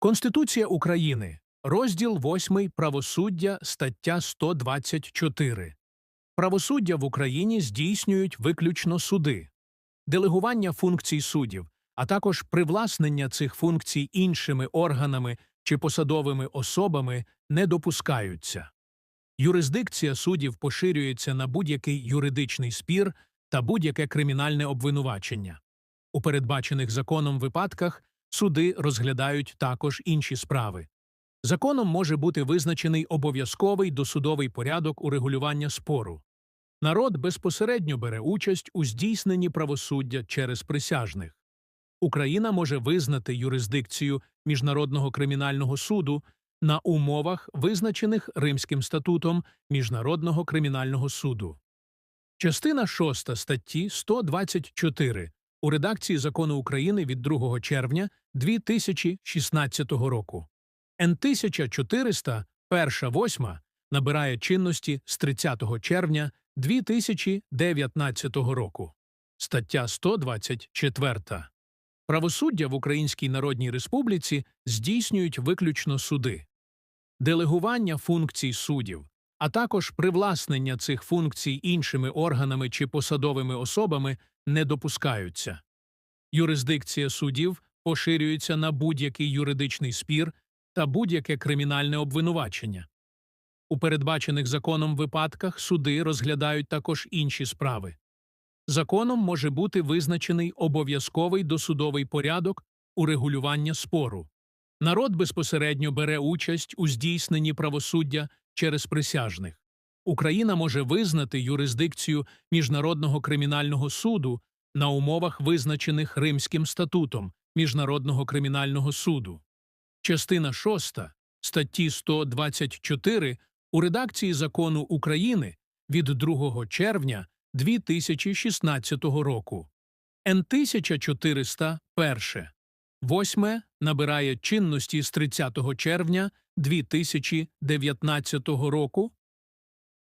Конституція України. Розділ 8. Правосуддя. Стаття 124. Правосуддя в Україні здійснюють виключно суди. Делегування функцій суддів, а також привласнення цих функцій іншими органами чи посадовими особами не допускаються. Юрисдикція суддів поширюється на будь-який юридичний спір та будь-яке кримінальне обвинувачення. У передбачених законом випадках суди розглядають також інші справи. Законом може бути визначений обов'язковий досудовий порядок урегулювання спору. Народ безпосередньо бере участь у здійсненні правосуддя через присяжних. Україна може визнати юрисдикцію Міжнародного кримінального суду на умовах, визначених Римським статутом Міжнародного кримінального суду. Частина 6 статті 124 у редакції Закону України від 2 червня 2016 року. Н 1400, перша восьма, набирає чинності з 30 червня 2019 року. Стаття 124. Правосуддя в Українській Народній Республіці здійснюють виключно суди. Делегування функцій суддів, а також привласнення цих функцій іншими органами чи посадовими особами не допускаються. Юрисдикція суддів поширюється на будь-який юридичний спір та будь-яке кримінальне обвинувачення. У передбачених законом випадках суди розглядають також інші справи. Законом може бути визначений обов'язковий досудовий порядок урегулювання спору. Народ безпосередньо бере участь у здійсненні правосуддя через присяжних. Україна може визнати юрисдикцію Міжнародного кримінального суду на умовах, визначених Римським статутом Міжнародного кримінального суду. Частина 6 статті 124 у редакції Закону України від 2 червня 2016 року. Н 1401 Восьме набирає чинності з 30 червня 2019 року